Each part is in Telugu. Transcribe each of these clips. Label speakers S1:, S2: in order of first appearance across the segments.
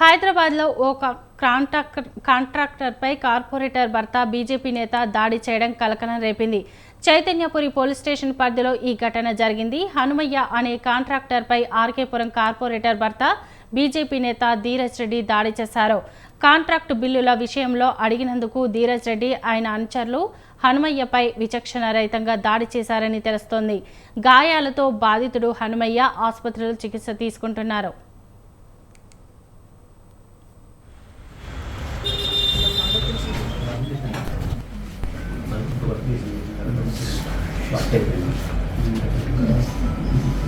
S1: హైదరాబాద్లో ఓ కాంట్రాక్టర్ కాంట్రాక్టర్పై కార్పొరేటర్ భర్త బీజేపీ నేత దాడి చేయడం కలకలం రేపింది చైతన్యపురి పోలీస్ స్టేషన్ పరిధిలో ఈ ఘటన జరిగింది హనుమయ్య అనే కాంట్రాక్టర్పై ఆర్కేపురం కార్పొరేటర్ భర్త బీజేపీ నేత ధీరజ్ రెడ్డి దాడి చేశారు కాంట్రాక్ట్ బిల్లుల విషయంలో అడిగినందుకు ధీరజ్ రెడ్డి ఆయన అనుచరులు హనుమయ్యపై విచక్షణ రహితంగా దాడి చేశారని తెలుస్తోంది గాయాలతో బాధితుడు హనుమయ్య ఆసుపత్రిలో చికిత్స తీసుకుంటున్నారు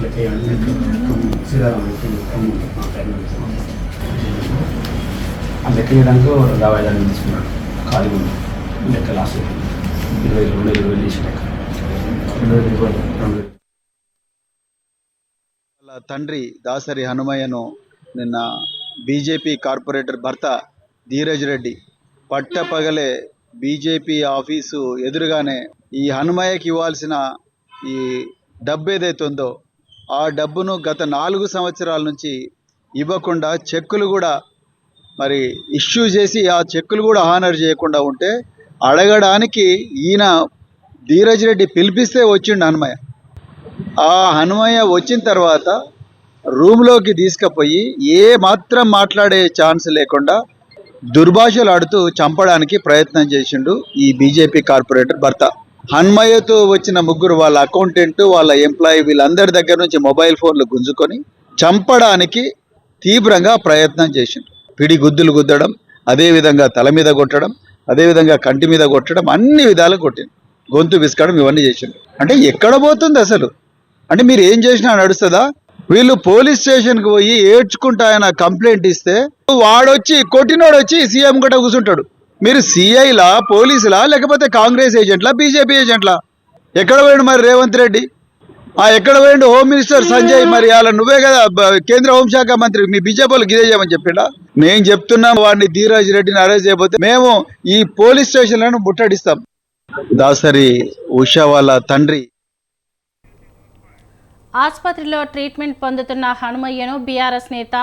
S1: వీళ్ళకి అన్నింటికి
S2: సీతారామకి ఆ లెక్క తీసుకున్నాడు ఖాళీ ఉంది లెక్క లాస్ట్ ఇరవై రెండు ఇరవై చేసిన లెక్క తండ్రి దాసరి హనుమయ్యను నిన్న బీజేపీ కార్పొరేటర్ భర్త ధీరజ్ రెడ్డి పట్టపగలే బీజేపీ ఆఫీసు ఎదురుగానే ఈ హనుమయ్యకి ఇవ్వాల్సిన ఈ డబ్బు ఏదైతే ఉందో ఆ డబ్బును గత నాలుగు సంవత్సరాల నుంచి ఇవ్వకుండా చెక్కులు కూడా మరి ఇష్యూ చేసి ఆ చెక్కులు కూడా హానర్ చేయకుండా ఉంటే అడగడానికి ఈయన ధీరజ్ రెడ్డి పిలిపిస్తే వచ్చిండు హనుమయ్య ఆ హనుమయ్య వచ్చిన తర్వాత రూమ్లోకి తీసుకుపోయి ఏ మాత్రం మాట్లాడే ఛాన్స్ లేకుండా దుర్భాషలు ఆడుతూ చంపడానికి ప్రయత్నం చేసిండు ఈ బీజేపీ కార్పొరేటర్ భర్త హన్మయ్యతో వచ్చిన ముగ్గురు వాళ్ళ అకౌంటెంట్ వాళ్ళ ఎంప్లాయీ వీళ్ళందరి దగ్గర నుంచి మొబైల్ ఫోన్లు గుంజుకొని చంపడానికి తీవ్రంగా ప్రయత్నం చేసిండు పిడి గుద్దులు గుద్దడం అదేవిధంగా తల మీద కొట్టడం అదేవిధంగా కంటి మీద కొట్టడం అన్ని విధాలు కొట్టింది గొంతు విసుకడం ఇవన్నీ చేసిండు అంటే ఎక్కడ పోతుంది అసలు అంటే మీరు ఏం చేసినా నడుస్తుందా వీళ్ళు పోలీస్ స్టేషన్కి పోయి ఏడ్చుకుంటా ఆయన కంప్లైంట్ ఇస్తే వాడొచ్చి కొట్టినోడు వచ్చి సీఎం గట్ట కూర్చుంటాడు మీరు సిఐలా పోలీసులా లేకపోతే కాంగ్రెస్ ఏజెంట్లా బీజేపీ ఏజెంట్లా ఎక్కడ పోయిండు మరి రేవంత్ రెడ్డి ఆ ఎక్కడ పోయిండు హోమ్ మినిస్టర్ సంజయ్ మరి అలా నువ్వే కదా కేంద్ర హోంశాఖ మంత్రి మీ బీజేపీలు గిదే చేయమని చెప్పిండా మేము చెప్తున్నాం వాడిని ధీరాజ్ రెడ్డిని అరెస్ట్ చేయబోతే మేము ఈ పోలీస్ స్టేషన్లను ముట్టడిస్తాం దాసరి ఉషా వాళ్ళ తండ్రి
S1: ఆసుపత్రిలో ట్రీట్మెంట్ పొందుతున్న హనుమయ్యను బీఆర్ఎస్ నేత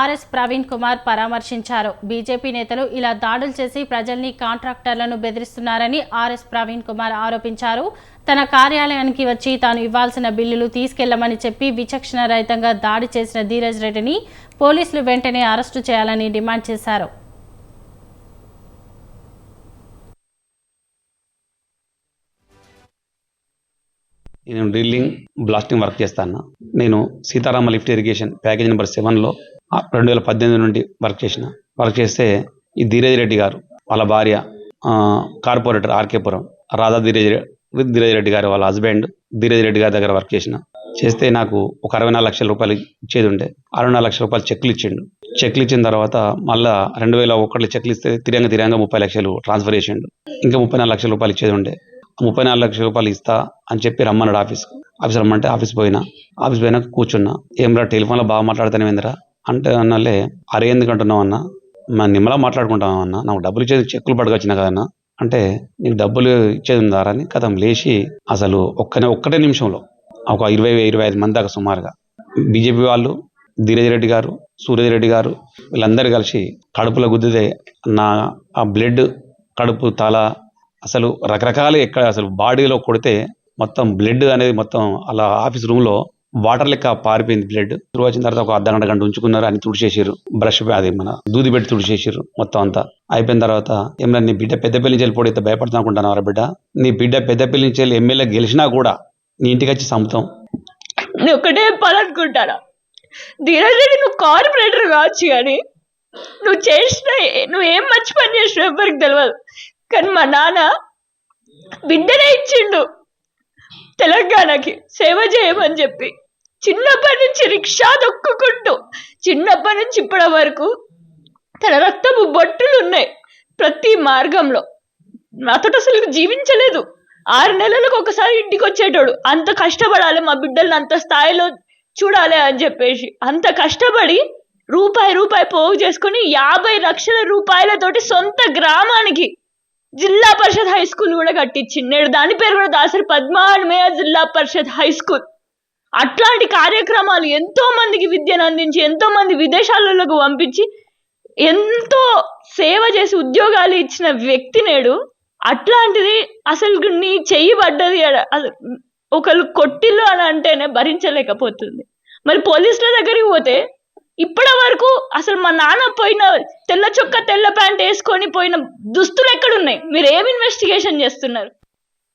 S1: ఆర్ఎస్ ప్రవీణ్ కుమార్ పరామర్శించారు బీజేపీ నేతలు ఇలా దాడులు చేసి ప్రజల్ని కాంట్రాక్టర్లను బెదిరిస్తున్నారని ఆర్ఎస్ ప్రవీణ్ కుమార్ ఆరోపించారు తన కార్యాలయానికి వచ్చి తాను ఇవ్వాల్సిన బిల్లులు తీసుకెళ్లమని చెప్పి విచక్షణ రహితంగా దాడి చేసిన ధీరజ్ రెడ్డిని పోలీసులు వెంటనే అరెస్టు చేయాలని డిమాండ్ చేశారు
S3: నేను డ్రిల్లింగ్ బ్లాస్టింగ్ వర్క్ చేస్తాను నేను Sitarama lift irrigation package number సెవెన్లో రెండు వేల పద్దెనిమిది నుండి వర్క్ చేసిన వర్క్ చేస్తే ఈ ధీరేజ్ రెడ్డి గారు వాళ్ళ భార్య కార్పొరేటర్ ఆర్కేపురం రాధా ధీరజ్ ధీరేజ్ రెడ్డి గారు వాళ్ళ హస్బెండ్ ధీరేజ్ రెడ్డి గారి దగ్గర వర్క్ చేసిన చేస్తే నాకు ఒక అరవై నాలుగు లక్షల రూపాయలు ఇచ్చేది ఉండే అరవై నాలుగు లక్షల రూపాయలు చెక్లు ఇచ్చిండు చెక్లు ఇచ్చిన తర్వాత మళ్ళా రెండు వేల ఒకటి చెక్లు ఇస్తే తిరంగా తిరంగా ముప్పై లక్షలు ట్రాన్స్ఫర్ చేసిండు ఇంకా ముప్పై నాలుగు లక్షల రూపాయలు ఇచ్చేది ఉండే ముప్పై నాలుగు లక్షల రూపాయలు ఇస్తా అని చెప్పి రమ్మన్నాడు ఆఫీస్ ఆఫీస్ రమ్మంటే ఆఫీస్ పోయినా ఆఫీస్ పోయినా కూర్చున్నా ఏమరా టెలిఫోన్లో బాగా మాట్లాడతానేమిందిరా అంటే అన్నలే అరే ఎందుకు అంటున్నావు అన్న మన నిమ్మలా మాట్లాడుకుంటాం అన్న నాకు డబ్బులు ఇచ్చేది చెక్కులు పడకొచ్చిన కదన్న అంటే నీకు డబ్బులు ఇచ్చేది ఉందారా అని కథం లేచి అసలు ఒక్కనే ఒక్కటే నిమిషంలో ఒక ఇరవై ఇరవై ఐదు మంది దాకా సుమారుగా బీజేపీ వాళ్ళు ధీరేజ్ రెడ్డి గారు సూరేజ్ రెడ్డి గారు వీళ్ళందరూ కలిసి కడుపులో గుద్దితే నా ఆ బ్లడ్ కడుపు తల అసలు రకరకాలు ఎక్కడ అసలు బాడీలో కొడితే మొత్తం బ్లడ్ అనేది మొత్తం అలా ఆఫీస్ రూమ్లో వాటర్ లెక్క పారిపోయింది బ్లడ్ వచ్చిన తర్వాత ఒక అర్ధ గంట ఉంచుకున్నారు అని తుడిచేసారు బ్రష్ అది మన దూది పెట్టి తుడిచేసారు మొత్తం అంతా అయిపోయిన తర్వాత ఏమన్నా నీ బిడ్డ పెద్దపల్లి నుంచి వెళ్ళిపోయితే భయపడతా అనుకుంటున్నారా బిడ్డ నీ బిడ్డ పెద్దపల్లి నుంచి వెళ్ళి ఎమ్మెల్యే గెలిచినా కూడా నీ ఇంటికి వచ్చి చంపుతాం ఒకటే పనుకుంటానా ధీరజ్ రెడ్డి నువ్వు కార్పొరేటర్ కావచ్చు కానీ నువ్వు చేసిన నువ్వు ఏం మంచి పని చేసిన ఎవరికి తెలియదు కానీ మా నాన్న బిడ్డనే ఇచ్చిండు తెలంగాణకి సేవ చేయమని చెప్పి చిన్నప్పటి నుంచి రిక్షా దొక్కుకుంటూ చిన్నప్పటి నుంచి ఇప్పటి వరకు తన రక్తపు బొట్టులు ఉన్నాయి ప్రతి మార్గంలో అతడు అసలు జీవించలేదు ఆరు నెలలకు ఒకసారి ఇంటికి వచ్చేటోడు అంత కష్టపడాలి మా బిడ్డల్ని అంత స్థాయిలో చూడాలి అని చెప్పేసి అంత కష్టపడి రూపాయి రూపాయి పోగు చేసుకుని యాభై లక్షల రూపాయలతోటి సొంత గ్రామానికి జిల్లా పరిషత్ హై స్కూల్ కూడా కట్టించింది నేడు దాని పేరు కూడా దాసరి పద్మాన్మయ జిల్లా పరిషత్ హై స్కూల్ అట్లాంటి కార్యక్రమాలు ఎంతో మందికి విద్యను అందించి ఎంతో మంది విదేశాలలోకి పంపించి ఎంతో సేవ చేసి ఉద్యోగాలు ఇచ్చిన వ్యక్తి నేడు అట్లాంటిది అసలు నీ చెయ్యి పడ్డది ఒకళ్ళు కొట్టిల్లు అని అంటేనే భరించలేకపోతుంది మరి పోలీసుల దగ్గరికి పోతే ఇప్పటి వరకు అసలు మా నాన్న పోయిన తెల్ల చొక్క తెల్ల ప్యాంట్ వేసుకొని పోయిన దుస్తులు ఎక్కడున్నాయి మీరు ఏమి ఇన్వెస్టిగేషన్ చేస్తున్నారు